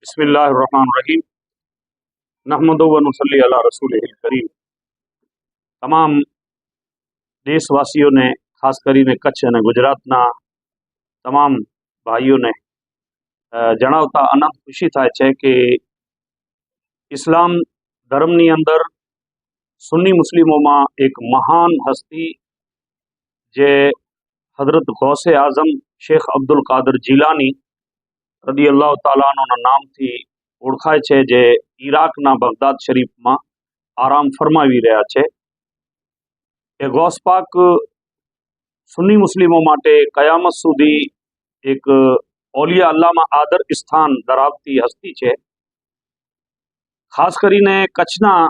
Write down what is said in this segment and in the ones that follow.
બિસ્મિલ્લાહિર્રહમાનિર્રહીમ નહમદુ વ નુસલ્લી અલા રસૂલિલ કરીમ તમામ દેશવાસીઓને ખાસ કરીને કચ્છ અને ગુજરાતના તમામ ભાઈઓને અ, જણાવતા અનંત ખુશી થાય છે કે ઇસ્લામ ધર્મની અંદર સુન્ની મુસ્લિમોમાં એક મહાન હસ્તી જે હઝરત ગૌસે આઝમ શેખ અબ્દુલ કાદર જીલાની રદી અલ્લાહ તાલાના નામથી ઓળખાય છે જે ઈરાકના બગદાદ શરીફમાં આરામ ફરમાવી રહ્યા છે. એ ગોસપાક સુન્ની મુસ્લિમો માટે કયામત સુધી એક ઓલિયા અલ્લામાં આદર સ્થાન ધરાવતી હસ્તી છે. ખાસ કરીને કચ્છના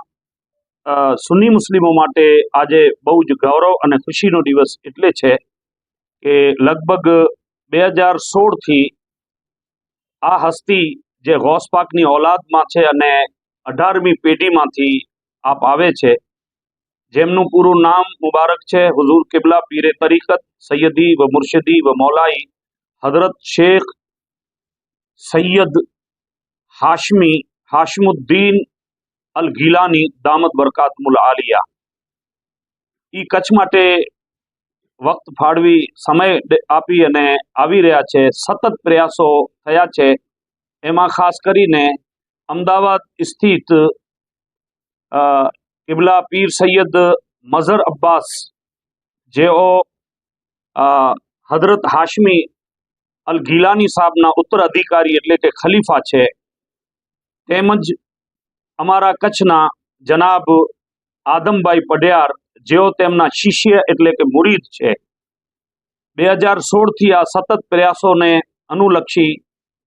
સુન્ની મુસ્લિમો માટે આજે બહુ જ ગૌરવ અને ખુશીનો દિવસ એટલે છે કે લગભગ બે હજાર સોળથી આ હસ્તી જે ગૌસ પાકની ઓલાદમાં છે અને અઢારમી પેઢીમાંથી આપ આવે છે, જેમનું પૂરું નામ મુબારક છે. હુઝુર કિબલા, પીરે તરીકત, સૈયદી વ મુર્શિદી વ મૌલાઈ, હઝરત શેખ સૈયદ હાશમી, હાશમુદ્દીન અલ ગીલાની દામત બરકાતમુલ આલિયા ઈ કચ્છ માટે વક્ત ફાળવી, સમય આપી અને આવી રહ્યા છે. સતત પ્રયાસો થયા છે. એમાં ખાસ કરીને અમદાવાદ સ્થિત કિબલા પીર સૈયદ મઝર અબ્બાસ, જેઓ હઝરત હાશમી અલ ગીલાની સાહેબના ઉત્તરાધિકારી એટલે કે ખલીફા છે. તેમજ અમારા કચ્છના જનાબ આદમભાઈ પઢિયાર જેઓ તેમના શિષ્ય એટલે કે મુરીદ છે. બે હજાર સોળથી આ સતત પ્રયાસોને અનુલક્ષી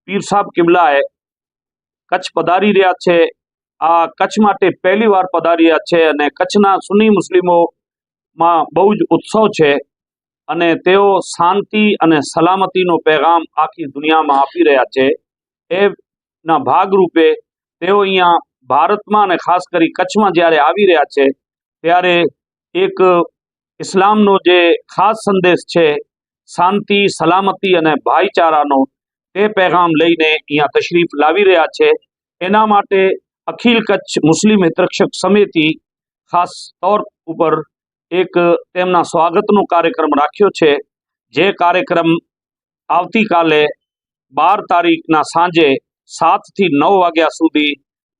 પીર સાહેબ કિબલાએ કચ્છ પધારી રહ્યા છે. આ કચ્છ માટે પહેલી વાર પધારી રહ્યા છે અને કચ્છના સુન્ની મુસ્લિમોમાં બહુ જ ઉત્સવ છે અને તેઓ શાંતિ અને સલામતીનો પેગામ આખી દુનિયામાં આપી રહ્યા છે. એના ભાગરૂપે તેઓ અહીંયા ભારતમાં અને ખાસ કરી કચ્છમાં જ્યારે આવી રહ્યા છે, ત્યારે એક ઇસ્લામનો જે ખાસ સંદેશ છે, શાંતિ, સલામતી અને ભાઈચારાનો, તે પેગામ લઈને અહીંયા તશરીફ લાવી રહ્યા છે. એના માટે અખિલ કચ્છ મુસ્લિમ હિતરક્ષક સમિતિ ખાસ તौर ઉપર એક તેમના સ્વાગતનો કાર્યક્રમ રાખ્યો છે. જે કાર્યક્રમ આવતીકાલે બાર તારીખના સાંજે સાતથી નવ વાગ્યા સુધી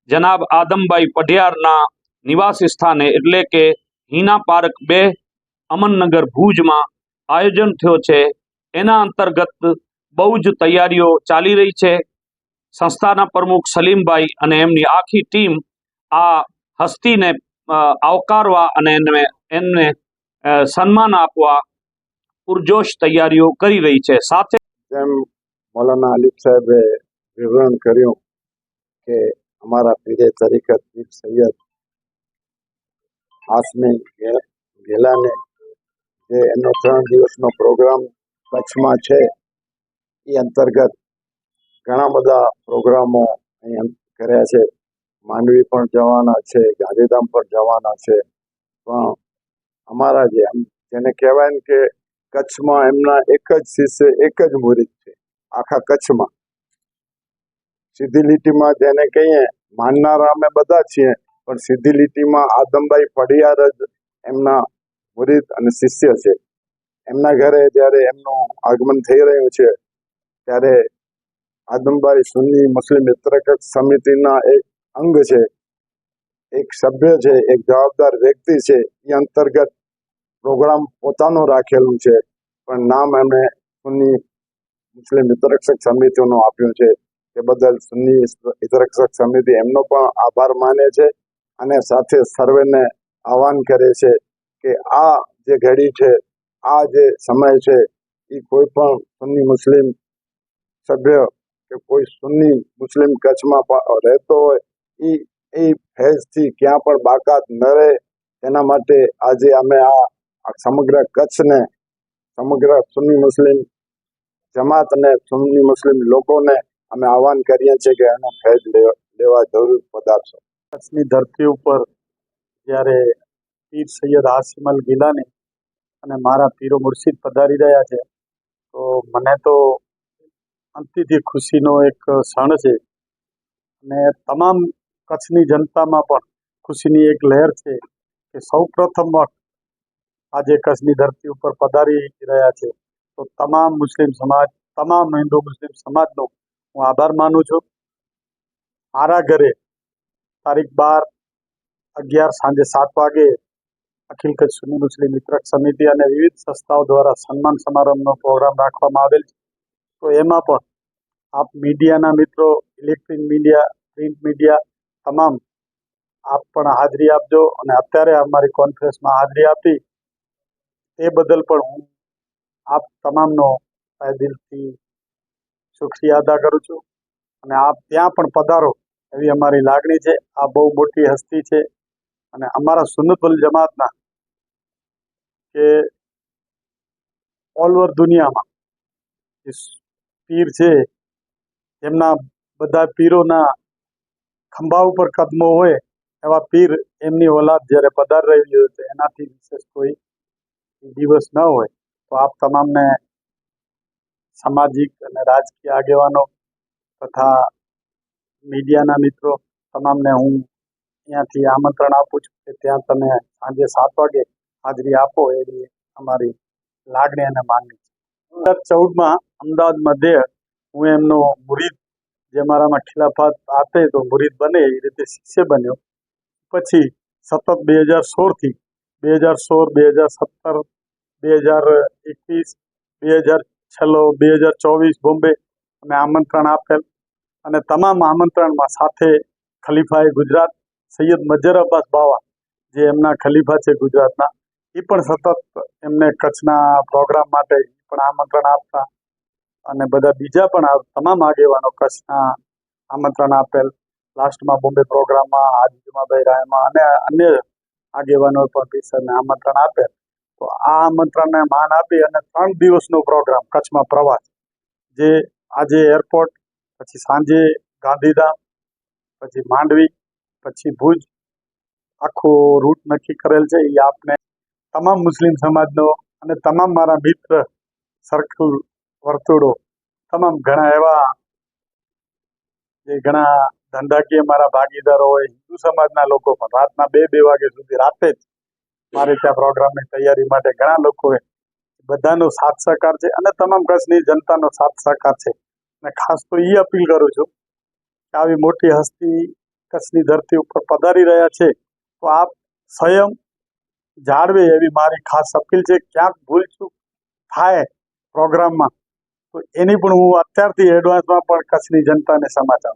જનાબ આદમભાઈ પઢિયારના નિવાસ સ્થાને, એટલે કે હિના પાર્ક બે અમનનગર ભુજમાં આયોજન થયો છે. એના અંતર્ગત બહુ જ તૈયારીઓ ચાલી રહી છે. સંસ્થાના પ્રમુખ સલીમભાઈ અને એમની આખી ટીમ આ હસ્તીને આવકારવા અને એમને એમને સન્માન આપવા પુરજોશ તૈયારીઓ કરી રહી છે. સાથે જેમ મૌલાના આલિફ સાહેબે વિવરણ કર્યું કે અમારા પીરે તરીકત સૈયદ હાસમી ગે- ગેલાને જે એનો ત્રણ દિવસનો પ્રોગ્રામ કચ્છમાં છે, એ અંતર્ગત ઘણા બધા પ્રોગ્રામો અહીં કર્યા છે. માંડવી પણ જવાના છે, ગાંધીધામ પણ જવાના છે. પણ અમારા જે એમ જેને કહેવાય ને કે કચ્છમાં એમના એક જ શિષ્ય, એક જ મુરીદ છે, આખા કચ્છમાં. સીધી લીટીમાં જેને કહીએ, માનનારા અમે બધા છીએ. પણ સીધી લીટીમાં આદમભાઈ પડિયાર જ એમના મુરીદ અને શિષ્ય છે. એમના ઘરે જ્યારે એમનું આગમન થઈ રહ્યું છે, ત્યારે આદમભાઈ સુન્ની મુસ્લિમ મિત્રકક્ષ સમિતિના એક અંગ છે, એક સભ્ય છે, એક જવાબદાર વ્યક્તિ છે. એ અંતર્ગત પ્રોગ્રામ પોતાનું રાખેલું છે, પણ નામ એમણે સુન્ની મુસ્લિમ હિતરક્ષક સમિતિનું આપ્યું છે. તે બદલ સુન્ની હિતરક્ષક સમિતિ એમનો પણ આભાર માને છે. અને સાથે સર્વેને આહવાન કરે છે કે આ જે ઘડી છે, આ જે સમય છે એ કોઈ પણ સુન્ની મુસ્લિમ સભ્ય કે કોઈ સુન્ની મુસ્લિમ કચ્છમાં રહેતો હોય એ એ ફેઝથી ક્યાં પણ બાકાત ન રહે. એના માટે આજે અમે આ સમગ્ર કચ્છને, સમગ્ર સુન્ની મુસ્લિમ જમાત અને સુન્ની મુસ્લિમ લોકોને અમે આહવાન કરીએ છીએ કે એનો ફેજ લેવા જરૂર પધારશો. કચ્છની ધરતી ઉપર જ્યારે પીર સૈયદ આસિમ અલ ગિલાની અને મારા પીરો મુર્શિદ પધારી રહ્યા છે, તો મને તો અંતિથી ખુશીનો એક ક્ષણ છે. અને તમામ કચ્છની જનતામાં પણ ખુશીની એક લહેર છે કે સૌ પ્રથમ વખત આજે કચ્છની ધરતી ઉપર પધારી રહ્યા છે. તો તમામ મુસ્લિમ સમાજ, તમામ હિન્દુ મુસ્લિમ સમાજનો હું આભાર માનું છું. મારા ઘરે તારીખ બાર, અગિયાર સાંજે સાત વાગે અખિલ કચ્છ સુની મુસ્લિમ મિત્રક સમિતિ અને વિવિધ સંસ્થાઓ દ્વારા સન્માન સમારંભનો પ્રોગ્રામ રાખવામાં આવેલ છે. તો એમાં પણ આપ મીડિયાના મિત્રો, ઇલેક્ટ્રિક મીડિયા, પ્રિન્ટ મીડિયા તમામ આપ પણ હાજરી આપજો અને અત્યારે અમારી કોન્ફરન્સમાં હાજરી આપી એ બદલ પણ હું આપ તમામનો દિલથી શુક્રિયા અદા કરું છું અને આપ ત્યાં પણ પધારો. એવી અમારી લાગણી છે. આ બહુ મોટી હસ્તી છે અને અમારા સુન્નતુલ જમાતના કે ઓલ ઓવર દુનિયામાં પીર છે, એમના બધા પીરોના ખંભા ઉપર કદમો હોય એવા પીર એમની ઓલાદ જ્યારે પધાર રહી હોય તો એનાથી વિશેષ કોઈ દિવસ ન હોય. તો આપ તમામને સામાજિક અને રાજકીય આગેવાનો તથા મીડિયાના મિત્રો તમામને હું ત્યાંથી આમંત્રણ આપું છું કે ત્યાં તમે સાંજે સાત વાગે હાજરી આપો એવી અમારી લાગણી અને માંગણી છે. બે ચૌદમાં અમદાવાદ મધ્ય હું એમનો મુરીદ જે મારામાં ખિલાફત આપે તો મુરીદ બને એ રીતે શિષ્ય બન્યો. પછી સતત બે હજાર સોળથી બે હજાર સોળ, બે હજાર સત્તર, બે હજાર એકવીસ, બે હજાર છેલ્લો, બે હજાર ચોવીસ બોમ્બે અમે આમંત્રણ આપેલ. અને તમામ આમંત્રણમાં સાથે ખલીફાએ ગુજરાત સૈયદ મજર અબ્બાસ બાવા, જે એમના ખલીફા છે ગુજરાતના એ પણ સતત એમને કચ્છના પ્રોગ્રામ માટે પણ આમંત્રણ આપતા અને બધા બીજા પણ તમામ આગેવાનો કચ્છના આમંત્રણ આપેલ. લાસ્ટમાં બોમ્બે પ્રોગ્રામમાં આજુમાભાઈ જુમાભાઈ રાયમાં અને અન્ય આગેવાનો પણ પીસરને આમંત્રણ આપેલ. તો આ આમંત્રણને માન આપી અને ત્રણ દિવસનો પ્રોગ્રામ કચ્છમાં પ્રવાસ, જે આજે એરપોર્ટ પછી સાંજે ગાંધીધામ, પછી માંડવી, પછી ભુજ, આખો રૂટ નક્કી કરેલ છે. એ આપને તમામ મુસ્લિમ સમાજનો અને તમામ મારા મિત્ર સર્કલ વર્તુળો, તમામ ઘણા એવા જે ઘણા ધંધાકીય મારા ભાગીદારો હોય, હિન્દુ સમાજના લોકો પણ રાતના બે બે વાગે સુધી રાતે જ મારે ત્યાં પ્રોગ્રામની તૈયારી માટે ઘણા લોકોએ બધાનો સાથ સહકાર છે અને તમામ કચ્છની જનતાનો સાથ સહકાર છે. અને ખાસ તો એ અપીલ કરું છું કે આવી મોટી હસ્તી કચ્છની ધરતી ઉપર પધારી રહ્યા છે, તો આપ સ્વયં જાળવે એવી મારી ખાસ અપીલ છે, ક્યાંક ભૂલચૂક થાય પ્રોગ્રામમાં, તો એની પણ હું અત્યારથી એડવાન્સમાં પણ કચ્છની જનતાને સમાચાર